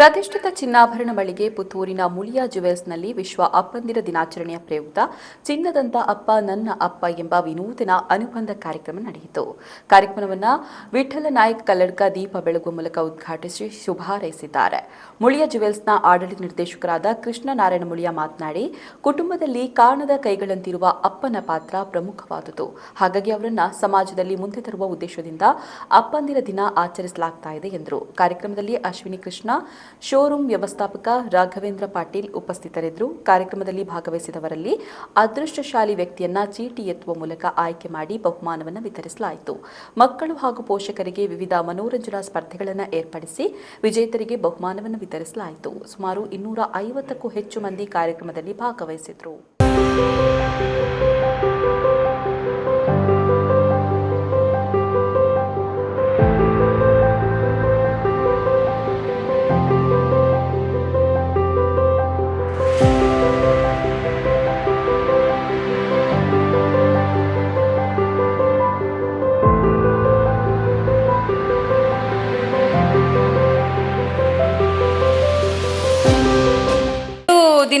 ಪ್ರತಿಷ್ಠಿತ ಚಿನ್ನಾಭರಣ ಮಳಿಗೆ ಪುತ್ತೂರಿನ ಮುಳಿಯಾ ಜುವೆಲ್ಸ್ನಲ್ಲಿ ವಿಶ್ವ ಅಪ್ಪಂದಿರ ದಿನಾಚರಣೆಯ ಪ್ರಯುಕ್ತ ಚಿನ್ನದಂತ ಅಪ್ಪ, ನನ್ನ ಅಪ್ಪ ಎಂಬ ವಿನೂತನ ಅನುಬಂಧ ಕಾರ್ಯಕ್ರಮ ನಡೆಯಿತು. ಕಾರ್ಯಕ್ರಮವನ್ನು ವಿಠಲ ನಾಯಕ್ ಕಲ್ಲಡ್ಕ ದೀಪ ಬೆಳಗುವ ಮೂಲಕ ಉದ್ಘಾಟಿಸಿ ಶುಭ ಹಾರೈಸಿದ್ದಾರೆ ಮುಳಿಯಾ ಜುವೆಲ್ಸ್ನ ಆಡಳಿತ ನಿರ್ದೇಶಕರಾದ ಕೃಷ್ಣ ನಾರಾಯಣ ಮುಳಿಯಾ ಮಾತನಾಡಿ, ಕುಟುಂಬದಲ್ಲಿ ಕಾಣದ ಕೈಗಳಂತಿರುವ ಅಪ್ಪನ ಪಾತ್ರ ಪ್ರಮುಖವಾದುದು. ಹಾಗಾಗಿ ಅವರನ್ನ ಸಮಾಜದಲ್ಲಿ ಮುಂದೆ ತರುವ ಉದ್ದೇಶದಿಂದ ಅಪ್ಪಂದಿರ ದಿನ ಆಚರಿಸಲಾಗ್ತಾ ಇದೆ ಎಂದರು. ಕಾರ್ಯಕ್ರಮದಲ್ಲಿ ಅಶ್ವಿನಿ ಕೃಷ್ಣ ಶೋರೂಮ್ ವ್ಯವಸ್ಥಾಪಕ ರಾಘವೇಂದ್ರ ಪಾಟೀಲ್ ಉಪಸ್ಥಿತರಿದ್ದರು. ಕಾರ್ಯಕ್ರಮದಲ್ಲಿ ಭಾಗವಹಿಸಿದವರಲ್ಲಿ ಅದೃಷ್ಟಶಾಲಿ ವ್ಯಕ್ತಿಯನ್ನ ಚೀಟಿ ಎತ್ತುವ ಮೂಲಕ ಆಯ್ಕೆ ಮಾಡಿ ಬಹುಮಾನವನ್ನು ವಿತರಿಸಲಾಯಿತು. ಮಕ್ಕಳು ಹಾಗೂ ಪೋಷಕರಿಗೆ ವಿವಿಧ ಮನೋರಂಜನಾ ಸ್ಪರ್ಧೆಗಳನ್ನು ಏರ್ಪಡಿಸಿ ವಿಜೇತರಿಗೆ ಬಹುಮಾನವನ್ನು ವಿತರಿಸಲಾಯಿತು. ಸುಮಾರು ಇನ್ನೂರ ಐವತ್ತಕ್ಕೂ ಹೆಚ್ಚು ಮಂದಿ ಕಾರ್ಯಕ್ರಮದಲ್ಲಿ ಭಾಗವಹಿಸಿದ್ರು.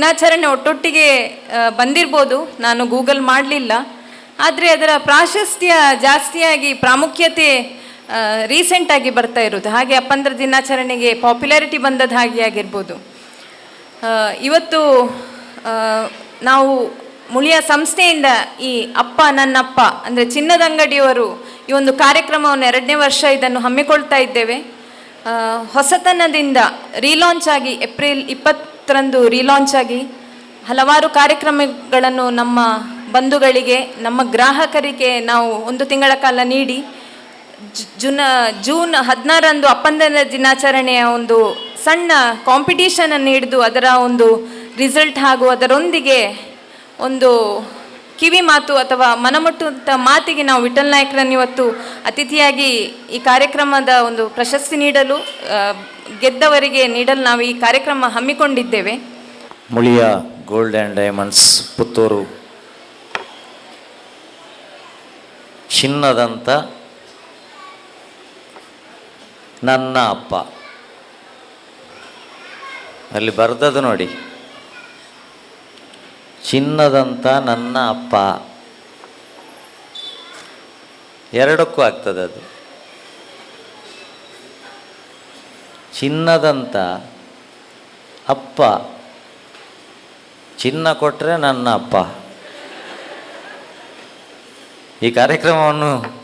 ದಿನಾಚರಣೆ ಒಟ್ಟೊಟ್ಟಿಗೆ ಬಂದಿರ್ಬೋದು. ನಾನು ಗೂಗಲ್ ಮಾಡಲಿಲ್ಲ. ಆದರೆ ಅದರ ಪ್ರಾಶಸ್ತ್ಯ ಜಾಸ್ತಿಯಾಗಿ ಪ್ರಾಮುಖ್ಯತೆ ರೀಸೆಂಟಾಗಿ ಬರ್ತಾ ಇರೋದು. ಹಾಗೆ ಅಪ್ಪಂದ್ರ ದಿನಾಚರಣೆಗೆ ಪಾಪ್ಯುಲಾರಿಟಿ ಬಂದದ್ದು ಹಾಗೆ ಆಗಿರ್ಬೋದು. ಇವತ್ತು ನಾವು ಮುಳಿಯ ಸಂಸ್ಥೆಯಿಂದ ಈ ಅಪ್ಪ, ನನ್ನಪ್ಪ, ಅಂದರೆ ಚಿನ್ನದ ಅಂಗಡಿಯವರು ಈ ಒಂದು ಕಾರ್ಯಕ್ರಮವನ್ನು ಎರಡನೇ ವರ್ಷ ಇದನ್ನು ಹಮ್ಮಿಕೊಳ್ತಾ ಇದ್ದೇವೆ. ಹೊಸತನದಿಂದ ರೀಲಾಂಚ್ ಆಗಿ ಏಪ್ರಿಲ್ ಇಪ್ಪತ್ತರಂದು ರೀಲಾಂಚ್ ಆಗಿ ಹಲವಾರು ಕಾರ್ಯಕ್ರಮಗಳನ್ನು ನಮ್ಮ ಬಂಧುಗಳಿಗೆ, ನಮ್ಮ ಗ್ರಾಹಕರಿಗೆ ನಾವು ಒಂದು ತಿಂಗಳ ಕಾಲ ನೀಡಿ. ಜುನ, ಜೂನ್ ಹದಿನಾರರಂದು ಅಪ್ಪಂದನ ದಿನಾಚರಣೆಯ ಒಂದು ಸಣ್ಣ ಕಾಂಪಿಟೀಷನನ್ನು ಹಿಡಿದು ಅದರ ಒಂದು ರಿಸಲ್ಟ್ ಹಾಗೂ ಅದರೊಂದಿಗೆ ಒಂದು ಕಿವಿ ಮಾತು ಅಥವಾ ಮನಮುಟ್ಟುವಂಥ ಮಾತಿಗೆ ನಾವು ವಿಠಲ್ ನಾಯಕರನ್ನು ಇವತ್ತು ಅತಿಥಿಯಾಗಿ ಈ ಕಾರ್ಯಕ್ರಮದ ಒಂದು ಪ್ರಶಸ್ತಿ ನೀಡಲು ಗೆದ್ದವರಿಗೆ ನೀಡಲು ನಾವು ಈ ಕಾರ್ಯಕ್ರಮ ಹಮ್ಮಿಕೊಂಡಿದ್ದೇವೆ. Muliya gold and diamonds Puttur ಚಿನ್ನದಂತ ನನ್ನ ಅಪ್ಪ. ಅಲ್ಲಿ ಬರ್ದದ್ದು ನೋಡಿ. ಚಿನ್ನದಂತ ನನ್ನ ಅಪ್ಪ. ಎರಡಕ್ಕೂ ಆಗ್ತದೆ ಅದು. ಚಿನ್ನದಂತ ಅಪ್ಪ. ಚಿನ್ನ ಕೊಟ್ಟರೆ ನನ್ನ ಅಪ್ಪ. ಈ ಕಾರ್ಯಕ್ರಮವನ್ನು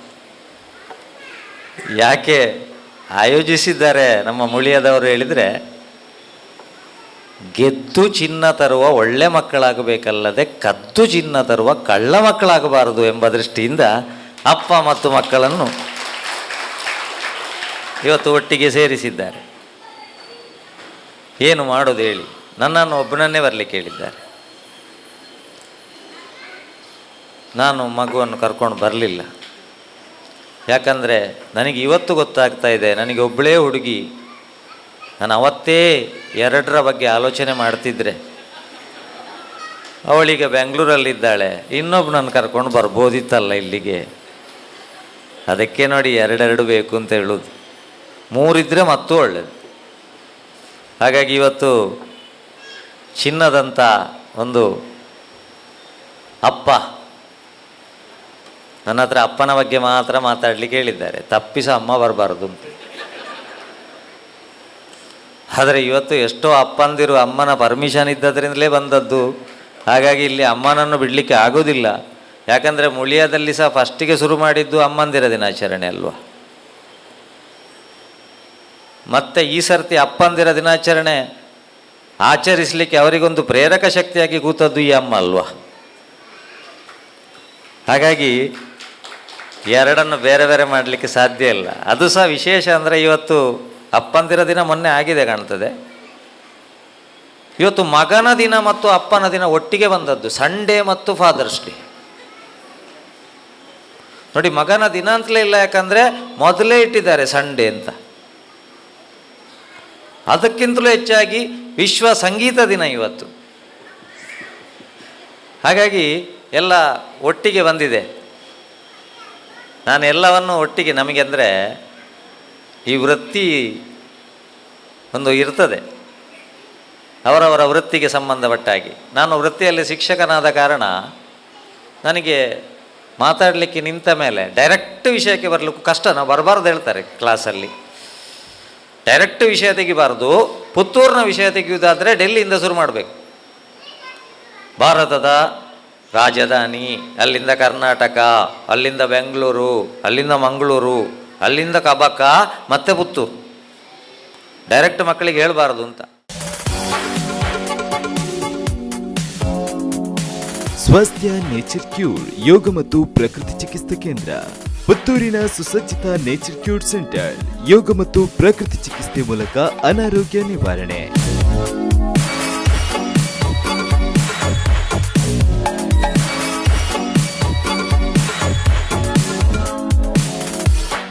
ಯಾಕೆ ಆಯೋಜಿಸಿದ್ದಾರೆ ನಮ್ಮ ಮುಳಿಯದವರು ಹೇಳಿದರೆ ಗೆದ್ದು ಚಿನ್ನ ತರುವ ಒಳ್ಳೆ ಮಕ್ಕಳಾಗಬೇಕಲ್ಲದೆ ಕದ್ದು ಚಿನ್ನ ತರುವ ಕಳ್ಳ ಮಕ್ಕಳಾಗಬಾರದು ಎಂಬ ದೃಷ್ಟಿಯಿಂದ ಅಪ್ಪ ಮತ್ತು ಮಕ್ಕಳನ್ನು ಇವತ್ತು ಒಟ್ಟಿಗೆ ಸೇರಿಸಿದ್ದಾರೆ. ಏನು ಮಾಡೋದು ಹೇಳಿ? ನನ್ನನ್ನು ಒಬ್ಬನನ್ನೇ ಬರಲಿಕ್ಕೆ ಹೇಳಿದ್ದಾರೆ. ನಾನು ಮಗುವನ್ನು ಕರ್ಕೊಂಡು ಬರಲಿಲ್ಲ. ಯಾಕಂದರೆ ನನಗೆ ಇವತ್ತು ಗೊತ್ತಾಗ್ತಾ ಇದೆ, ನನಗೆ ಒಬ್ಬಳೇ ಹುಡುಗಿ ನಾನು ಅವತ್ತೇ ಎರಡರ ಬಗ್ಗೆ ಆಲೋಚನೆ ಮಾಡ್ತಿದ್ರೆ. ಅವಳೀಗ ಬೆಂಗಳೂರಲ್ಲಿದ್ದಾಳೆ. ಇನ್ನೊಬ್ಬನನ್ನು ಕರ್ಕೊಂಡು ಬರ್ಬೋದಿತ್ತಲ್ಲ ಇಲ್ಲಿಗೆ. ಅದಕ್ಕೆ ನೋಡಿ ಎರಡೆರಡು ಬೇಕು ಅಂತ ಹೇಳೋದು. ಮೂರಿದ್ರೆ ಮತ್ತೂ ಒಳ್ಳೆಯದು ಹಾಗಾಗಿ ಇವತ್ತು ಚಿನ್ನದಂಥ ಒಂದು ಅಪ್ಪ ನನ್ನ ಹತ್ರ ಅಪ್ಪನ ಬಗ್ಗೆ ಮಾತ್ರ ಮಾತಾಡಲಿಕ್ಕೆ ಹೇಳಿದ್ದಾರೆ. ತಪ್ಪಿಸ ಅಮ್ಮ ಬರಬಾರ್ದು ಅಂತ. ಆದರೆ ಇವತ್ತು ಎಷ್ಟೋ ಅಪ್ಪಂದಿರು ಅಮ್ಮನ ಪರ್ಮಿಷನ್ ಇದ್ದದ್ರಿಂದಲೇ ಬಂದದ್ದು. ಹಾಗಾಗಿ ಇಲ್ಲಿ ಅಮ್ಮನನ್ನು ಬಿಡಲಿಕ್ಕೆ ಆಗೋದಿಲ್ಲ. ಯಾಕಂದರೆ ಮುಳಿಯದಲ್ಲಿ ಸಹ ಫಸ್ಟಿಗೆ ಶುರು ಮಾಡಿದ್ದು ಅಮ್ಮಂದಿರ ದಿನಾಚರಣೆ ಅಲ್ವಾ? ಮತ್ತೆ ಈ ಸರ್ತಿ ಅಪ್ಪಂದಿರ ದಿನಾಚರಣೆ ಆಚರಿಸಲಿಕ್ಕೆ ಅವರಿಗೊಂದು ಪ್ರೇರಕ ಶಕ್ತಿಯಾಗಿ ಕೂತದ್ದು ಈ ಅಮ್ಮ ಅಲ್ವಾ? ಹಾಗಾಗಿ ಎರಡನ್ನು ಬೇರೆ ಬೇರೆ ಮಾಡಲಿಕ್ಕೆ ಸಾಧ್ಯ ಇಲ್ಲ. ಅದು ಸಹ ವಿಶೇಷ ಅಂದರೆ ಇವತ್ತು ಅಪ್ಪಂದಿರ ದಿನ ಮೊನ್ನೆ ಆಗಿದೆ ಕಾಣ್ತದೆ. ಇವತ್ತು ಮಗನ ದಿನ ಮತ್ತು ಅಪ್ಪನ ದಿನ ಒಟ್ಟಿಗೆ ಬಂದದ್ದು ಸಂಡೇ ಮತ್ತು ಫಾದರ್ಸ್ ಡೇ ನೋಡಿ, ಮಗನ ದಿನ ಅಂತಲೇ ಇಲ್ಲ, ಯಾಕಂದರೆ ಮೊದಲೇ ಇಟ್ಟಿದ್ದಾರೆ ಸಂಡೇ ಅಂತ. ಅದಕ್ಕಿಂತಲೂ ಹೆಚ್ಚಾಗಿ ವಿಶ್ವ ಸಂಗೀತ ದಿನ ಇವತ್ತು. ಹಾಗಾಗಿ ಎಲ್ಲ ಒಟ್ಟಿಗೆ ಬಂದಿದೆ. ನಾನು ಎಲ್ಲವನ್ನು ಒಟ್ಟಿಗೆ ನಮಗೆ ಅಂದರೆ ಈ ವೃತ್ತಿ ಒಂದು ಇರ್ತದೆ. ಅವರವರ ವೃತ್ತಿಗೆ ಸಂಬಂಧಪಟ್ಟಾಗಿ. ನಾನು ವೃತ್ತಿಯಲ್ಲಿ ಶಿಕ್ಷಕನಾದ ಕಾರಣ ನನಗೆ ಮಾತಾಡಲಿಕ್ಕೆ ನಿಂತ ಮೇಲೆ ಡೈರೆಕ್ಟ್ ವಿಷಯಕ್ಕೆ ಬರಲಿಕ್ಕೂ ಕಷ್ಟ. ನಾವು ಬರಬಾರ್ದು ಹೇಳ್ತಾರೆ ಕ್ಲಾಸಲ್ಲಿ ಡೈರೆಕ್ಟ್ ವಿಷಯ ತೆಗಿಬಾರ್ದು. ಪುತ್ತೂರಿನ ವಿಷಯ ತೆಗೆಯುವುದಾದರೆ ಡೆಲ್ಲಿಯಿಂದ ಶುರು ಮಾಡಬೇಕು. ಭಾರತದ ರಾಜಧಾನಿ, ಅಲ್ಲಿಂದ ಕರ್ನಾಟಕ, ಅಲ್ಲಿಂದ ಬೆಂಗಳೂರು, ಅಲ್ಲಿಂದ ಮಂಗಳೂರು ಅಲ್ಲಿಂದ ಕಬಕ್ಕ ಮತ್ತೆ ಪುತ್ತೂರು ಡೈರೆಕ್ಟ್ ಮಕ್ಕಳಿಗೆ ಹೇಳಬಾರದು ಅಂತ. ಸ್ವಾಸ್ಥ್ಯ ನೇಚರ್ ಕ್ಯೂರ್, ಯೋಗ ಮತ್ತು ಪ್ರಕೃತಿ ಚಿಕಿತ್ಸಾ ಕೇಂದ್ರ, ಪುತ್ತೂರಿನ ಸುಸಜ್ಜಿತ ನೇಚರ್ ಕ್ಯೂರ್ ಸೆಂಟರ್, ಯೋಗ ಮತ್ತು ಪ್ರಕೃತಿ ಚಿಕಿತ್ಸೆ ಮೂಲಕ ಅನಾರೋಗ್ಯ ನಿವಾರಣೆ.